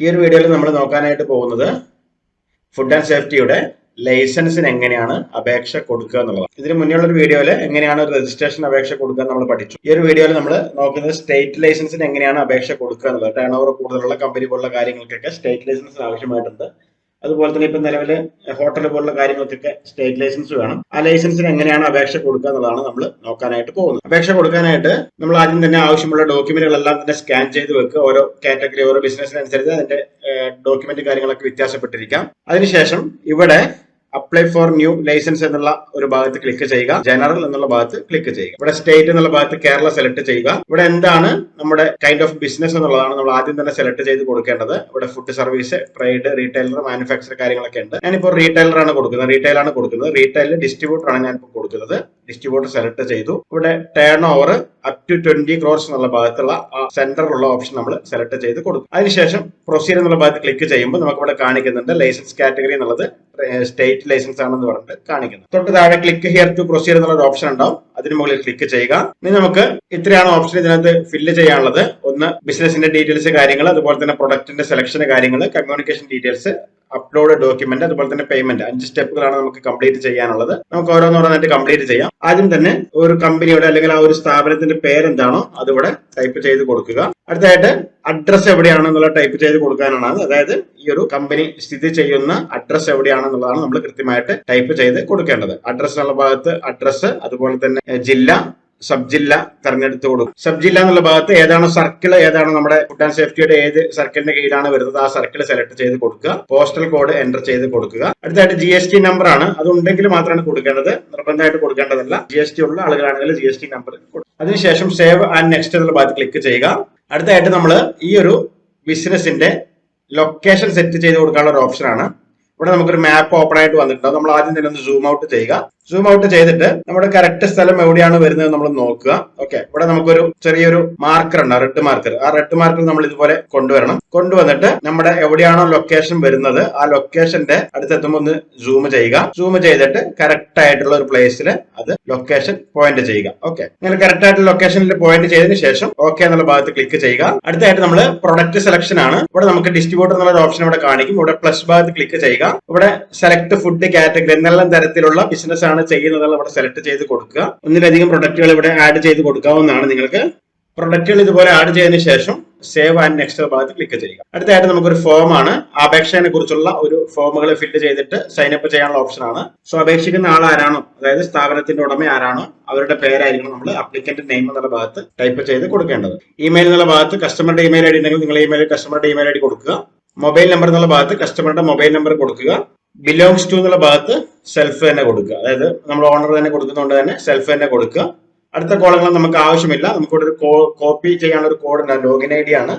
ഈ ഒരു വീഡിയോയിൽ നമ്മൾ നോക്കാനായിട്ട് പോകുന്നത് ഫുഡ് ആൻഡ് സേഫ്റ്റിയുടെ ലൈസൻസിന് എങ്ങനെയാണ് അപേക്ഷ കൊടുക്കുക എന്നുള്ളതാണ്. ഇതിന് മുന്നേയുള്ള ഒരു വീഡിയോയിൽ എങ്ങനെയാണ് ഒരു രജിസ്ട്രേഷൻ അപേക്ഷ കൊടുക്കുക നമ്മൾ പഠിച്ചു. ഈ ഒരു വീഡിയോയിൽ നമ്മൾ നോക്കുന്നത് സ്റ്റേറ്റ് ലൈസൻസിന് എങ്ങനെയാണ് അപേക്ഷ കൊടുക്കുക എന്നുള്ളത്. ടേൺ ഓവർ കൂടുതലുള്ള കമ്പനി പോലുള്ള കാര്യങ്ങൾക്കൊക്കെ സ്റ്റേറ്റ് ലൈസൻസ് ആവശ്യമായിട്ടുണ്ട്. അതുപോലെ തന്നെ ഇപ്പൊ നിലവിൽ ഹോട്ടൽ പോലുള്ള കാര്യങ്ങൾക്കൊക്കെ സ്റ്റേറ്റ് ലൈസൻസ് വേണം. ആ ലൈസൻസിന് എങ്ങനെയാണ് അപേക്ഷ കൊടുക്കുക എന്നുള്ളതാണ് നമ്മൾ നോക്കാനായിട്ട് പോകുന്നത്. അപേക്ഷ കൊടുക്കാനായിട്ട് നമ്മൾ ആദ്യം തന്നെ ആവശ്യമുള്ള ഡോക്യുമെന്റുകളെല്ലാം തന്നെ സ്കാൻ ചെയ്ത് വെക്കുക. ഓരോ കാറ്റഗറി ഓരോ ബിസിനസ്സിനനുസരിച്ച് അതിന്റെ ഡോക്യുമെന്റ് കാര്യങ്ങളൊക്കെ വ്യത്യാസപ്പെട്ടിരിക്കാം. അതിനുശേഷം ഇവിടെ അപ്ലൈ ഫോർ ന്യൂ ലൈസൻസ് എന്നുള്ള ഒരു ഭാഗത്ത് ക്ലിക്ക് ചെയ്യുക. ജനറൽ എന്നുള്ള ഭാഗത്ത് ക്ലിക്ക് ചെയ്യുക. ഇവിടെ സ്റ്റേറ്റ് എന്നുള്ള ഭാഗത്ത് കേരള സെലക്ട് ചെയ്യുക. ഇവിടെ എന്താണ് നമ്മുടെ കൈൻഡ് ഓഫ് ബിസിനസ് എന്നുള്ളതാണ് നമ്മൾ ആദ്യം തന്നെ സെലക്ട് ചെയ്ത് കൊടുക്കേണ്ടത്. ഇവിടെ food service trade retailer manufacture കാര്യങ്ങളൊക്കെ ഉണ്ട്. ഞാനിപ്പോൾ റീറ്റെയിലർ ആണ് കൊടുക്കുന്നത്. റീറ്റെയിൽ ആണ് കൊടുക്കുന്നത്. റീറ്റെയിലിൽ ഡിസ്ട്രിബ്യൂട്ടർ ആണ് ഞാൻ ഇപ്പോൾ കൊടുക്കുന്നത്. ഡിസ്ട്രിബ്യൂട്ടർ സെലക്ട് ചെയ്തു. ഇവിടെ turnover up to twenty crores എന്നുള്ള ഭാഗത്തുള്ള സെന്ററിലുള്ള ഓപ്ഷൻ നമ്മൾ സെലക്ട് ചെയ്ത് കൊടുക്കും. അതിനുശേഷം പ്രൊസീഡ് എന്നുള്ള ഭാഗത്ത് ക്ലിക്ക് ചെയ്യുമ്പോൾ നമുക്ക് ഇവിടെ കാണിക്കുന്നുണ്ട് ലൈസൻസ് കാറ്റഗറി എന്നുള്ളത് സ്റ്റേറ്റ് ലൈസൻസ് ആണെന്ന് പറഞ്ഞിട്ട് കാണിക്കുന്നത് തൊട്ട് താഴെ ക്ലിക്ക് ഹിയർ ടു പ്രൊസീഡ് എന്നുള്ള ഒരു ഓപ്ഷൻ ഉണ്ടാവും. അതിന് മുകളിൽ ക്ലിക്ക് ചെയ്യുക. ഇനി നമുക്ക് ഇത്രയാണ് ഓപ്ഷൻ ഇതിനകത്ത് ഫില്ല് ചെയ്യാനുള്ളത്. ഒന്ന് ബിസിനസിന്റെ ഡീറ്റെയിൽസ് കാര്യങ്ങൾ അതുപോലെ തന്നെ പ്രൊഡക്റ്റിന്റെ സെലക്ഷൻ കാര്യങ്ങൾ കമ്മ്യൂണിക്കേഷൻ ഡീറ്റെയിൽസ് അപ്ലോഡ് ഡോക്യുമെന്റ് അതുപോലെ തന്നെ പേയ്മെന്റ് അഞ്ച് സ്റ്റെപ്പുകളാണ് നമുക്ക് കംപ്ലീറ്റ് ചെയ്യാനുള്ളത്. നമുക്ക് ഓരോന്നോരോന്നായിട്ട് കംപ്ലീറ്റ് ചെയ്യാം. ആദ്യം തന്നെ ഒരു കമ്പനിയുടെ അല്ലെങ്കിൽ ആ ഒരു സ്ഥാപനത്തിന്റെ പേരെന്താണോ അതിവിടെ ടൈപ്പ് ചെയ്ത് കൊടുക്കുക. അടുത്തായിട്ട് അഡ്രസ് എവിടെയാണെന്നുള്ള ടൈപ്പ് ചെയ്ത് കൊടുക്കാനാണ് അതായത് ഈ ഒരു കമ്പനി സ്ഥിതി ചെയ്യുന്ന അഡ്രസ് എവിടെയാണെന്നുള്ളതാണ് നമ്മൾ കൃത്യമായിട്ട് ടൈപ്പ് ചെയ്ത് കൊടുക്കേണ്ടത്. അഡ്രസ് എന്നുള്ള ഭാഗത്ത് അഡ്രസ് അതുപോലെ തന്നെ ജില്ല സബ് ജില്ല തെരഞ്ഞെടുത്ത് കൊടുക്കും. സബ് ജില്ല എന്നുള്ള ഭാഗത്ത് ഏതാണോ സർക്കിൾ ഏതാണോ നമ്മുടെ ഫുഡ് ആൻഡ് സേഫ്റ്റിയുടെ ഏത് സർക്കിളിന്റെ കീഴിലാണ് വരുന്നത് ആ സർക്കിൾ സെലക്ട് ചെയ്ത് കൊടുക്കുക. പോസ്റ്റൽ കോഡ് എന്റർ ചെയ്ത് കൊടുക്കുക. അടുത്തായിട്ട് ജി എസ് ടി നമ്പർ ആണ്. അത് ഉണ്ടെങ്കിൽ മാത്രമാണ് കൊടുക്കേണ്ടത്. നിർബന്ധമായിട്ട് കൊടുക്കേണ്ടതല്ല. ജി എസ് ടി ഉള്ള ആളുകളാണെങ്കിൽ ജി എസ് ടി നമ്പർ കൊടുക്കും. അതിനുശേഷം സേവ് ആൻഡ് നെക്സ്റ്റ് എന്നുള്ള ഭാഗത്ത് ക്ലിക്ക് ചെയ്യുക. അടുത്തായിട്ട് നമ്മൾ ഈ ഒരു ബിസിനസിന്റെ ലൊക്കേഷൻ സെറ്റ് ചെയ്ത് കൊടുക്കാനുള്ള ഒരു ഓപ്ഷനാണ് ഇവിടെ നമുക്കൊരു മാപ്പ് ഓപ്പൺ ആയിട്ട് വന്നിട്ടുണ്ടാവും നമ്മൾ ആദ്യം തന്നെ ഒന്ന് സൂം ഔട്ട് ചെയ്യുക. സൂം ഔട്ട് ചെയ്തിട്ട് നമ്മുടെ കറക്റ്റ് സ്ഥലം എവിടെയാണ് വരുന്നത് നമ്മൾ നോക്കുക. ഓക്കെ ഇവിടെ നമുക്കൊരു ചെറിയൊരു മാർക്കർ ഉണ്ട് റെഡ് മാർക്കർ ആ റെഡ് മാർക്കർ നമ്മൾ ഇതുപോലെ കൊണ്ടുവരണം. കൊണ്ടുവന്നിട്ട് നമ്മുടെ എവിടെയാണോ ലൊക്കേഷൻ വരുന്നത് ആ ലൊക്കേഷന്റെ അടുത്തെത്തുമ്പോൾ ഒന്ന് സൂം ചെയ്യുക. സൂം ചെയ്തിട്ട് കറക്റ്റ് ആയിട്ടുള്ള ഒരു പ്ലേസിൽ അത് ലൊക്കേഷൻ പോയിന്റ് ചെയ്യുക. ഓക്കെ അങ്ങനെ കറക്റ്റ് ആയിട്ടുള്ള ലൊക്കേഷനിൽ പോയിന്റ് ചെയ്തതിന് ശേഷം ഓക്കെ എന്നുള്ള ഭാഗത്ത് ക്ലിക്ക് ചെയ്യുക. അടുത്തായിട്ട് നമ്മൾ പ്രൊഡക്റ്റ് സെലക്ഷൻ ആണ്. ഇവിടെ നമുക്ക് ഡിസ്ട്രിബ്യൂട്ടർ എന്നുള്ള ഓപ്ഷൻ ഇവിടെ കാണിക്കും. ഇവിടെ പ്ലസ് ഭാഗത്ത് ക്ലിക്ക് ചെയ്യുക. ഇവിടെ സെലക്ട് ഫുഡ് കാറ്റഗറി എന്നെല്ലാം തരത്തിലുള്ള ബിസിനസ് ആണ് ചെയ്യുന്നത് ഇവിടെ സെലക്ട് ചെയ്ത് കൊടുക്കുക. ഒന്നിലധികം പ്രൊഡക്റ്റുകൾ ഇവിടെ ആഡ് ചെയ്ത് കൊടുക്കാവുന്നതാണ് നിങ്ങൾക്ക്. പ്രൊഡക്റ്റുകൾ ഇതുപോലെ ആഡ് ചെയ്തതിന് ശേഷം സേവ് ആൻഡ് നെക്സ്റ്റ് ഭാഗത്ത് ക്ലിക്ക് ചെയ്യുക. അടുത്തായിട്ട് നമുക്കൊരു ഫോം ആണ്. അപേക്ഷയെ കുറിച്ചുള്ള ഒരു ഫോമുകൾ ഫില്ല് ചെയ്തിട്ട് സൈൻ അപ്പ് ചെയ്യാനുള്ള ഓപ്ഷൻ ആണ്. സോ അപേക്ഷിക്കുന്ന ആൾ ആരാണോ? അതായത് സ്ഥാപനത്തിന്റെ ഉടമ ആരാണോ? അവരുടെ പേരായിരിക്കണം നമ്മൾ അപ്ലിക്കന്റ് നെയിം എന്നുള്ള ഭാഗത്ത് ടൈപ്പ് ചെയ്ത് കൊടുക്കേണ്ടത്. ഇമെയിൽ എന്നുള്ള ഭാഗത്ത് കസ്റ്റമറുടെ ഇമെയിൽ ഐ ഡി ഉണ്ടെങ്കിൽ നിങ്ങൾ ഇമെയിൽ കസ്റ്റമറുടെ ഇമെയിൽ ഐ ഡി കൊടുക്കുക. മൊബൈൽ നമ്പർ എന്നുള്ള ഭാഗത്ത് കസ്റ്റമറുടെ മൊബൈൽ നമ്പർ കൊടുക്കുക. ബിലോങ്സ് ടു എന്നുള്ള ഭാഗത്ത് സെൽഫ് തന്നെ കൊടുക്കുക. അതായത് നമ്മൾ ഓണർ തന്നെ കൊടുക്കുന്നതുകൊണ്ട് തന്നെ സെൽഫ് തന്നെ കൊടുക്കുക. അടുത്ത കോളങ്ങൾ നമുക്ക് ആവശ്യമില്ല. നമുക്കിവിടെ ഒരു കോപ്പി ചെയ്യാനുള്ള ഒരു കോഡ് ഉണ്ട്. ലോഗിൻ ഐ ഡി ആണ്.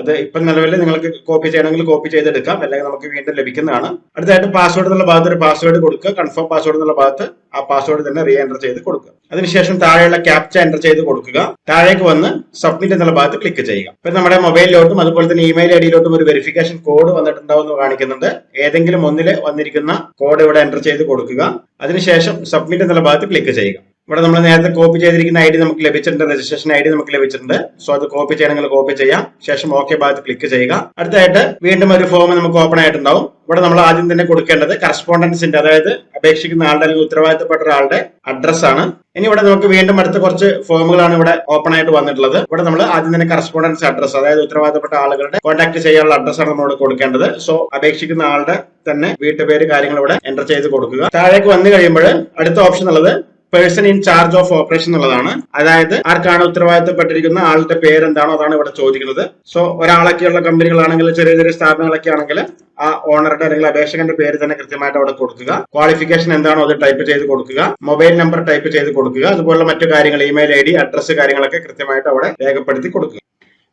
അത് ഇപ്പം നിലവിൽ നിങ്ങൾക്ക് കോപ്പി ചെയ്യണമെങ്കിൽ കോപ്പി ചെയ്തെടുക്കാം. അല്ലെങ്കിൽ നമുക്ക് വീണ്ടും ലഭിക്കുന്നതാണ്. അടുത്തായിട്ട് പാസ്വേഡ് എന്നുള്ള ഭാഗത്ത് ഒരു പാസ്വേഡ് കൊടുക്കുക. കൺഫേം പാസ്വേഡ് എന്നുള്ള ഭാഗത്ത് ആ പാസ്വേഡ് തന്നെ റീ എന്റർ ചെയ്ത് കൊടുക്കുക. അതിനുശേഷം താഴെയുള്ള ക്യാപ്ച എന്റർ ചെയ്ത് കൊടുക്കുക. താഴേക്ക് വന്ന് സബ്മിറ്റ് എന്നുള്ള ഭാഗത്ത് ക്ലിക്ക് ചെയ്യുക. ഇപ്പൊ നമ്മുടെ മൊബൈലിലോട്ടും അതുപോലെ തന്നെ ഇമെയിൽ ഐ ഡിയിലോട്ടും ഒരു വെരിഫിക്കേഷൻ കോഡ് വന്നിട്ടുണ്ടാവും എന്ന് കാണിക്കുന്നുണ്ട്. ഏതെങ്കിലും ഒന്നിൽ വന്നിരിക്കുന്ന കോഡ് ഇവിടെ എന്റർ ചെയ്ത് കൊടുക്കുക. അതിനുശേഷം സബ്മിറ്റ് എന്നുള്ള ഭാഗത്ത് ക്ലിക്ക് ചെയ്യുക. ഇവിടെ നമ്മൾ നേരത്തെ കോപ്പി ചെയ്തിരിക്കുന്ന ഐ ഡി നമുക്ക് ലഭിച്ചിട്ടുണ്ട് രജിസ്ട്രേഷൻ ഐ ഡി നമുക്ക് ലഭിച്ചിട്ടുണ്ട്. സോ അത് കോപ്പി ചെയ്യണമെങ്കിൽ കോപ്പി ചെയ്യാം. ശേഷം ഓക്കെ ഭാഗത്ത് ക്ലിക്ക് ചെയ്യുക. അടുത്തായിട്ട് വീണ്ടും ഒരു ഫോം നമുക്ക് ഓപ്പൺ ആയിട്ടുണ്ടാവും. ഇവിടെ നമ്മൾ ആദ്യം തന്നെ കൊടുക്കേണ്ടത് കറസ്പോണ്ടൻസിന്റെ അതായത് അപേക്ഷിക്കുന്ന ആളുടെ അല്ലെങ്കിൽ ഉത്തരവാദിത്തപ്പെട്ട ഒരാളുടെ അഡ്രസ് ആണ്. ഇനി ഇവിടെ നമുക്ക് വീണ്ടും അടുത്ത കുറച്ച് ഫോമുകളാണ് ഇവിടെ ഓപ്പൺ ആയിട്ട് വന്നിട്ടുള്ളത്. ഇവിടെ നമ്മൾ ആദ്യം തന്നെ കറസ്പോണ്ടൻസ് അഡ്രസ് അതായത് ഉത്തരവാദിത്തപ്പെട്ട ആളുകളുടെ കോൺടാക്ട് ചെയ്യാനുള്ള അഡ്രസ് ആണ് നമ്മളോട് കൊടുക്കേണ്ടത്. സോ അപേക്ഷിക്കുന്ന ആളുടെ തന്നെ വീട്ടുപേര് കാര്യങ്ങൾ ഇവിടെ എന്റർ ചെയ്ത് കൊടുക്കുക. താഴേക്ക് വന്നു കഴിയുമ്പോൾ അടുത്ത ഓപ്ഷൻ ഉള്ളത് person in charge of operation എന്നുള്ളതാണ്. അതായത് ആർക്കാണ് ഉത്തരവാദിത്തപ്പെട്ടിരിക്കുന്ന ആളുടെ പേര് എന്താണോ അതാണ് ഇവിടെ ചോദിക്കുന്നത്. സോ ഒരാളൊക്കെയുള്ള കമ്പനികളാണെങ്കിൽ ചെറിയ ചെറിയ സ്ഥാപനങ്ങളൊക്കെ ആണെങ്കിൽ ആ ഓണറുടെ അല്ലെങ്കിൽ അപേക്ഷകന്റെ പേര് തന്നെ കൃത്യമായിട്ട് അവിടെ കൊടുക്കുക. ക്വാളിഫിക്കേഷൻ എന്താണോ അത് ടൈപ്പ് ചെയ്ത് കൊടുക്കുക. മൊബൈൽ നമ്പർ ടൈപ്പ് ചെയ്ത് കൊടുക്കുക. അതുപോലുള്ള മറ്റു കാര്യങ്ങൾ ഇമെയിൽ ഐ ഡി അഡ്രസ് കാര്യങ്ങളൊക്കെ കൃത്യമായിട്ട് അവിടെ രേഖപ്പെടുത്തി കൊടുക്കുക.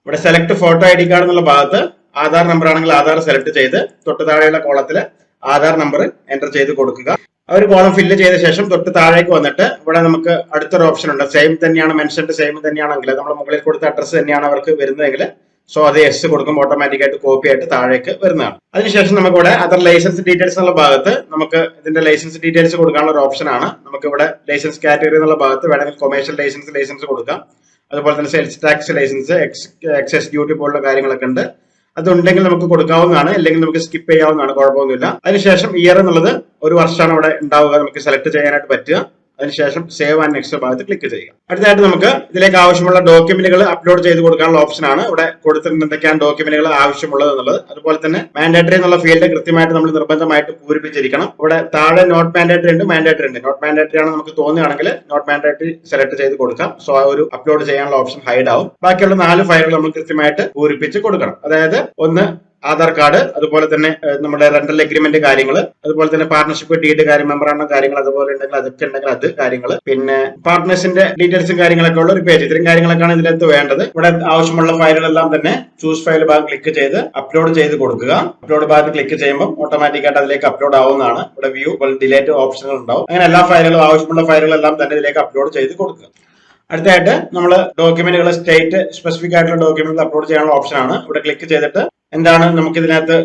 ഇവിടെ select photo I D card എന്നുള്ള ഭാഗത്ത് ആധാർ നമ്പർ ആണെങ്കിൽ ആധാർ സെലക്ട് ചെയ്ത് തൊട്ട് താഴെയുള്ള കോളത്തിൽ ആധാർ നമ്പർ എന്റർ ചെയ്ത് കൊടുക്കുക. ആ ഒരു കോളം ഫില്ല് ചെയ്ത ശേഷം തൊട്ട് താഴേക്ക് വന്നിട്ട് ഇവിടെ നമുക്ക് അടുത്തൊരു ഓപ്ഷൻ ഉണ്ട്. സെയിം തന്നെയാണ് മെൻഷൻഡ് സെയിം തന്നെയാണെങ്കിൽ നമ്മൾ മുകളിൽ കൊടുത്ത അഡ്രസ്സ് തന്നെയാണ് അവർക്ക് വരുന്നതെങ്കിൽ സോ അത് എസ് കൊടുക്കുമ്പോൾ ഓട്ടോമാറ്റിക് ആയിട്ട് കോപ്പി ആയിട്ട് താഴേക്ക് വരുന്നതാണ്. അതിനുശേഷം നമുക്ക് ഇവിടെ അതർ ലൈസൻസ് ഡീറ്റെയിൽസ് എന്നുള്ള ഭാഗത്ത് നമുക്ക് ഇതിന്റെ ലൈസൻസ് ഡീറ്റെയിൽസ് കൊടുക്കാനുള്ള ഒരു ഓപ്ഷൻ ആണ്. നമുക്ക് ഇവിടെ ലൈസൻസ് കാറ്റഗറി എന്നുള്ള ഭാഗത്ത് വേണമെങ്കിൽ കൊമേഴ്ഷ്യൽ ലൈസൻസ് ലൈസൻസ് കൊടുക്കാം. അതുപോലെ തന്നെ sales tax licence excise duty പോലുള്ള കാര്യങ്ങളൊക്കെ ഉണ്ട്. അതുണ്ടെങ്കിൽ നമുക്ക് കൊടുക്കാവുന്നതാണ് അല്ലെങ്കിൽ നമുക്ക് സ്കിപ്പ് ചെയ്യാവുന്നതാണ് കുഴപ്പമൊന്നുമില്ല. അതിനുശേഷം ഇയർ എന്നുള്ളത് ഒരു വർഷമാണ് അവിടെ ഉണ്ടാവുക നമുക്ക് സെലക്ട് ചെയ്യാനായിട്ട് പറ്റുക. അതിനുശേഷം സേവ് ആൻഡ് നെക്സ്റ്റ് ഭാഗത്ത് ക്ലിക്ക് ചെയ്യുക. അടുത്തായിട്ട് നമുക്ക് ഇതിലേക്ക് ആവശ്യമുള്ള ഡോക്യുമെന്റുകൾ അപ്ലോഡ് ചെയ്ത് കൊടുക്കാനുള്ള ഓപ്ഷൻ ആണ്. ഇവിടെ കൊടുത്തിട്ടുണ്ട് എന്തൊക്കെയാണ് ഡോക്യുമെന്റുകൾ ആവശ്യമുള്ളത് എന്നുള്ളത്. അതുപോലെ തന്നെ മാൻഡേറ്ററി എന്നുള്ള ഫീൽഡ് കൃത്യമായിട്ട് നമ്മൾ നിർബന്ധമായിട്ട് പൂരിപ്പിച്ചിരിക്കണം. ഇവിടെ താഴെ നോട്ട് മാൻഡേറ്ററി ഉണ്ട് മാൻഡേറ്ററി ഉണ്ട്. നോട്ട് മാൻഡേറ്ററി ആണ് നമുക്ക് തോന്നുകയാണെങ്കിൽ നോട്ട് മാൻഡേറ്ററി സെലക്ട് ചെയ്ത് കൊടുക്കാം. സോ ഒരു അപ്ലോഡ് ചെയ്യാനുള്ള ഓപ്ഷൻ ഹൈഡ് ആവും. ബാക്കിയുള്ള നാല് ഫയലുകൾ നമ്മൾ കൃത്യമായിട്ട് പൂരിപ്പിച്ച് കൊടുക്കണം. അതായത് ഒന്ന് ആധാർ കാർഡ് അതുപോലെ തന്നെ നമ്മുടെ റെന്റൽ അഗ്രിമെന്റ് കാര്യങ്ങൾ അതുപോലെ തന്നെ പാർട്ണർഷിപ്പ് ഡീഡ് കാര്യം മെമ്പറാണ് കാര്യങ്ങൾ അതുപോലെ ഉണ്ടെങ്കിൽ അതൊക്കെ ഉണ്ടെങ്കിൽ അത് കാര്യങ്ങൾ പിന്നെ പാർട്ട്നേഴ്സിന്റെ ഡീറ്റെയിൽസും കാര്യങ്ങളൊക്കെ ഉള്ള ഒരു പേജ് ഇത്രയും കാര്യങ്ങളൊക്കെയാണ് ഇതിനകത്ത് വേണ്ടത്? ഇവിടെ ആവശ്യമുള്ള ഫയലുകളെല്ലാം തന്നെ ചൂസ് ഫയൽ ഭാഗം ക്ലിക്ക് ചെയ്ത് അപ്ലോഡ് ചെയ്ത് കൊടുക്കുക. അപ്ലോഡ് ഭാഗത്ത് ക്ലിക്ക് ചെയ്യുമ്പോൾ ഓട്ടോമാറ്റിക് ആയിട്ട് അതിലേക്ക് അപ്ലോഡ് ആവുന്നതാണ്. ഇവിടെ വ്യൂ ഡിലേറ്റ് ഓപ്ഷനുകൾ ഉണ്ടാവും. അങ്ങനെ എല്ലാ ഫയലുകളും ആവശ്യമുള്ള ഫയലുകളെല്ലാം തന്നെ ഇതിലേക്ക് അപ്ലോഡ് ചെയ്ത് കൊടുക്കുക. അടുത്തായിട്ട് നമ്മൾ ഡോക്യുമെന്റുകൾ സ്റ്റേറ്റ് സ്പെസിഫിക് ആയിട്ടുള്ള ഡോക്യുമെന്റുകൾ അപ്ലോഡ് ചെയ്യാനുള്ള ഓപ്ഷൻ ആണ്. ഇവിടെ ക്ലിക്ക് ചെയ്തിട്ട് എന്താണ് നമുക്ക് ഇതിനകത്ത്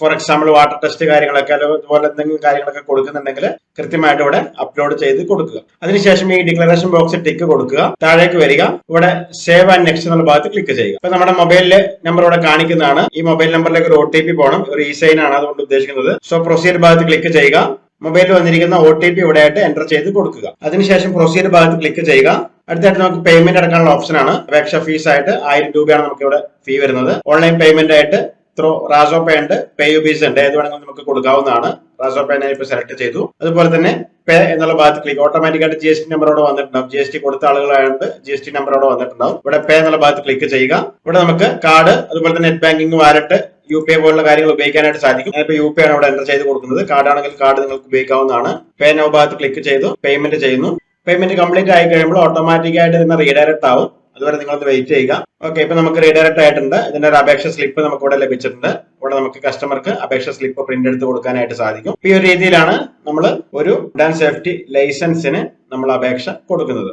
ഫോർ എക്സാമ്പിൾ വാട്ടർ ടെസ്റ്റ് കാര്യങ്ങളൊക്കെ അല്ലെങ്കിൽ അതുപോലെ എന്തെങ്കിലും കാര്യങ്ങളൊക്കെ കൊടുക്കുന്നുണ്ടെങ്കിൽ കൃത്യമായിട്ട് ഇവിടെ അപ്ലോഡ് ചെയ്ത് കൊടുക്കുക. അതിനുശേഷം ഈ ഡിക്ലറേഷൻ ബോക്സ് ടിക്ക് കൊടുക്കുക. താഴേക്ക് വരിക. ഇവിടെ സേവ് ആൻഡ് നെക്സ്റ്റ് എന്നുള്ള ഭാഗത്ത് ക്ലിക്ക് ചെയ്യുക. അപ്പൊ നമ്മുടെ മൊബൈൽ നമ്പർ ഇവിടെ കാണിക്കുന്നതാണ്. ഈ മൊബൈൽ നമ്പറിലേക്ക് ഒരു ഒ ടി പി പോകണം ഒരു ഇ സൈൻ ആണ് അതുകൊണ്ട് ഉദ്ദേശിക്കുന്നത്. സോ പ്രൊസീഡ് ഭാഗത്ത് ക്ലിക്ക് ചെയ്യുക. മൊബൈലിൽ വന്നിരിക്കുന്ന ഒ ടി പി ഇവിടെ ആയിട്ട് എന്റർ ചെയ്ത് കൊടുക്കുക. അതിനുശേഷം പ്രൊസീഡ് ഭാഗത്ത് ക്ലിക്ക് ചെയ്യുക. അടുത്തായിട്ട് നമുക്ക് പേയ്മെന്റ് അടക്കാനുള്ള ഓപ്ഷൻ ആണ്. അപേക്ഷ ഫീസ് ആയിട്ട് ആയിരം രൂപയാണ് നമുക്ക് ഇവിടെ ഫീ വരുന്നത്. ഓൺലൈൻ പേയ്മെന്റ് ആയിട്ട് ത്രോ റാസോ പേ ഉണ്ട് പേ യു ബീസ് ഉണ്ട്. ഏത് വേണമെങ്കിലും നമുക്ക് കൊടുക്കാവുന്നതാണ്. റാസോ പേ ഇപ്പൊ സെലക്ട് ചെയ്തു. അതുപോലെ തന്നെ പേ എന്നുള്ള ഭാഗത്ത് ക്ലിക്ക് ഓട്ടോമാറ്റിക് ആയിട്ട് ജി എസ് ടി നമ്പറോട് വന്നിട്ടുണ്ടാവും. ജി എസ് ടി കൊടുത്ത ആളുകളായതുകൊണ്ട് ജി എസ് ടി നമ്പറോട് വന്നിട്ടുണ്ടാവും. ഇവിടെ പേ എന്നുള്ള ഭാഗത്ത് ക്ലിക്ക് ചെയ്യുക. ഇവിടെ നമുക്ക് കാർഡ് അതുപോലെ തന്നെ net banking wallet U P I പോലുള്ള കാര്യങ്ങൾ ഉപയോഗിക്കാനായിട്ട് സാധിക്കും. ഇപ്പൊ യു പി ആണ് അവിടെ എന്റർ ചെയ്ത് കൊടുക്കുന്നത്. കാർഡ് ആണെങ്കിൽ കാർഡ് നിങ്ങൾക്ക് ഉപയോഗിക്കാവുന്നതാണ്. പേ നോ ഭാഗത്ത് ക്ലിക്ക് ചെയ്തു. പേയ്മെന്റ് ചെയ്യുന്നു. പേയ്മെന്റ് കംപ്ലീറ്റ് ആയി കഴിയുമ്പോൾ ഓട്ടോമാറ്റിക് ആയിട്ട് ഇതിന് റീഡയറക്ട് ആവും. അതുവരെ നിങ്ങളൊന്ന് വെയിറ്റ് ചെയ്യുക. ഓക്കെ ഇപ്പൊ നമുക്ക് റീഡയറക്ട് ആയിട്ടുണ്ട്. ഇതിന്റെ ഒരു അപേക്ഷ സ്ലിപ്പ് നമുക്ക് ഇവിടെ ലഭിച്ചിട്ടുണ്ട്. ഇവിടെ നമുക്ക് കസ്റ്റമർക്ക് അപേക്ഷ സ്ലിപ്പ് പ്രിന്റ് എടുത്ത് കൊടുക്കാനായിട്ട് സാധിക്കും. ഈ ഒരു രീതിയിലാണ് നമ്മൾ ഒരു ഡാൻസ് സേഫ്റ്റി ലൈസൻസിന് നമ്മൾ അപേക്ഷ കൊടുക്കുന്നത്.